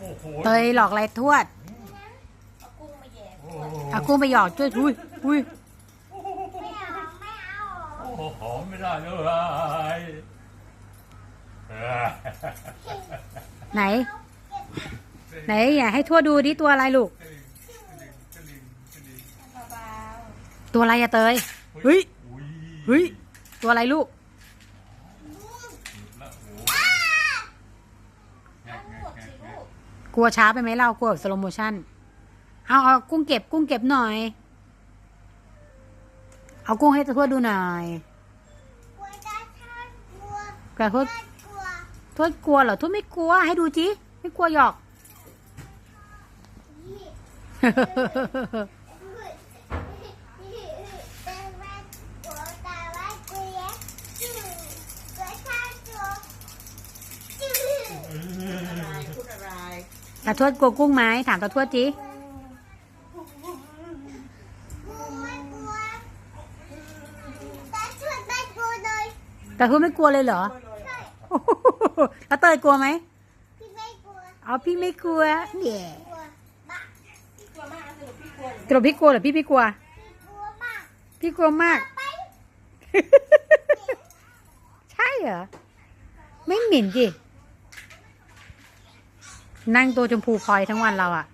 โอ้โหเตยหลอกอะไรทวดเอากุ้งมาแย่โอ้เอากุ้งไปหยอกช่วยอุ้ยอุ้ยไม่เอาไม่เอาโอ้โหหอมไม่ได้เลยเออไหน ไหนอย่าให้ทวดดูดิตัวอะไรลูกเบาตัวอะไรอะเตยเฮ้ยอุ้ยเฮ้ยตัวอะไรลูกแล้วโอ้ๆต้องหมดสิลู กลัวช้าไปไหมเรากลัวสโลโมชั่นเอาเอากุ้งเก็บ กุ้งเก็บหน่อย เอากุ้งให้ทวดดูหน่อยกลัวทอดกลัวกระทวดทวดกลัวเหรอทวดไม่กลัวให้ดูจิไม่กลัวหยอก ยี่แต่ว่ากลัวแต่ว่ากลัวจืดกลัวชาจัวจืด อะไรพูดอะไร ตาทวดกลัวกุ้งไหมถามตาทวดจิกูไม่กลัวแต่ชวนไม่กลัวเลยตาทวดไม่กลัวเลยเหรอใช่แล้วเตยกลัวไหมพี่ไม่กลัวเอาพี่ไม่กลัวเนี่ยกลัวมากพี่กลัวมากสรุปพี่กลัวหรือสรุปพี่กลัวหรือพี่ไม่กลัว พี่กลัวมากพี่กลัวมากไปใช่เหรอ ไม่เหม็นจิ นั่งตัวชมพูพลอยทั้งวันเราอะ